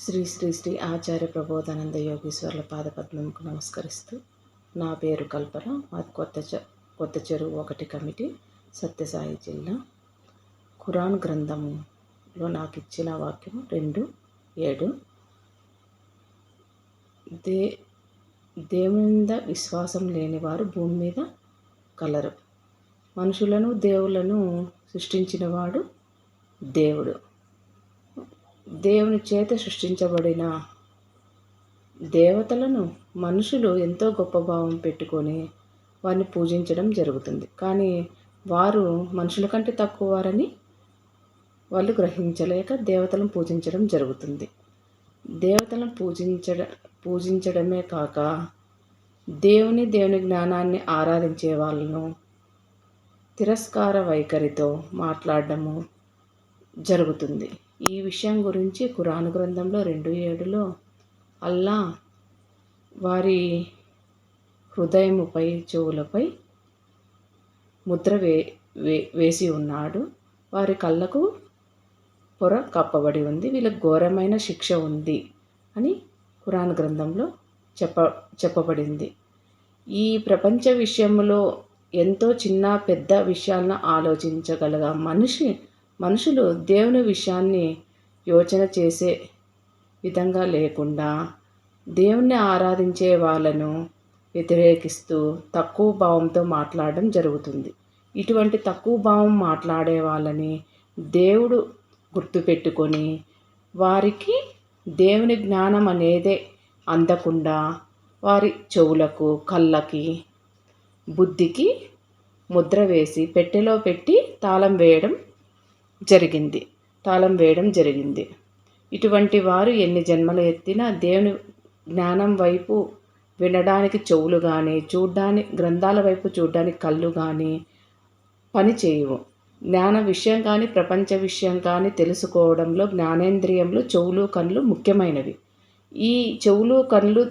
శ్రీ శ్రీ శ్రీ ఆచార్య ప్రబోధానంద యోగీశ్వర్ల పాదపద్మంకు నమస్కరిస్తూ నా పేరు కల్పన మాది కొత్త చె కొత్త చెరువు ఒకటి కమిటీ సత్యసాయి జిల్లా. ఖురాన్ గ్రంథంలో నాకు ఇచ్చిన వాక్యం రెండు ఏడు. దే దేవుని మీద విశ్వాసం లేనివారు భూమి మీద కలరు. మనుషులను దేవులను సృష్టించినవాడు దేవుడు. దేవుని చేత సృష్టించబడిన దేవతలను మనుషులు ఎంతో గొప్ప భావం పెట్టుకొని వారిని పూజించడం జరుగుతుంది. కానీ వారు మనుషుల కంటే తక్కువ వారని వాళ్ళు గ్రహించలేక దేవతలను పూజించడం జరుగుతుంది. దేవతలను పూజించడ పూజించడమే కాక దేవుని దేవుని జ్ఞానాన్ని ఆరాధించే వాళ్ళను తిరస్కార వైఖరితో మాట్లాడడము జరుగుతుంది. ఈ విషయం గురించి కురాన్ గ్రంథంలో రెండు ఏడులో అల్లా వారి హృదయముపై చెవులపై ముద్ర వే వే వేసి ఉన్నాడు. వారి కళ్ళకు పొర కప్పబడి ఉంది. వీళ్ళకి ఘోరమైన శిక్ష ఉంది అని కురాన్ గ్రంథంలో చెప్ప చెప్పబడింది. ఈ ప్రపంచ విషయంలో ఎంతో చిన్న పెద్ద విషయాలను ఆలోచించగలగా మనిషి మనుషులు దేవుని విషయాన్ని యోచన చేసే విధంగా లేకుండా దేవుణ్ణి ఆరాధించే వాళ్ళను వ్యతిరేకిస్తూ తక్కువ భావంతో మాట్లాడడం జరుగుతుంది. ఇటువంటి తక్కువ భావం మాట్లాడే వాళ్ళని దేవుడు గుర్తుపెట్టుకొని వారికి దేవుని జ్ఞానం అనేదే అందకుండా వారి చెవులకు కళ్ళకి బుద్ధికి ముద్ర వేసి పెట్టెలో పెట్టి తాళం వేయడం జరిగింది. తాళం వేయడం జరిగింది. ఇటువంటి వారు ఎన్ని జన్మలు ఎత్తినా దేవుని జ్ఞానం వైపు వినడానికి చెవులు కానీ చూడ్డానికి గ్రంథాల వైపు చూడ్డానికి కళ్ళు కానీ పని చేయవు. జ్ఞాన విషయం కానీ ప్రపంచ విషయం కానీ తెలుసుకోవడంలో జ్ఞానేంద్రియంలో చెవులు కళ్ళు ముఖ్యమైనవి. ఈ చెవులు కళ్ళు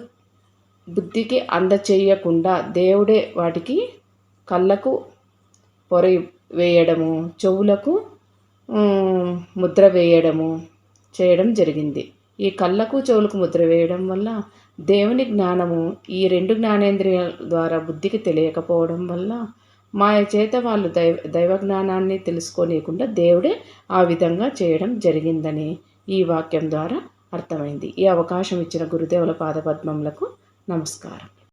బుద్ధికి అందచేయకుండా దేవుడే వాటికి కళ్ళకు పొర వేయడము చెవులకు ముద్ర వేయడము చేయడం జరిగింది. ఈ కళ్ళకు చెవులకు ముద్ర వేయడం వల్ల దేవుని జ్ఞానము ఈ రెండు జ్ఞానేంద్రియాల ద్వారా బుద్ధికి తెలియకపోవడం వల్ల మాయ చేత వాళ్ళు దైవ దైవ జ్ఞానాన్ని తెలుసుకోలేకుండా దేవుడే ఆ విధంగా చేయడం జరిగిందని ఈ వాక్యం ద్వారా అర్థమైంది. ఈ అవకాశం ఇచ్చిన గురుదేవుల పాదపద్మములకు నమస్కారం.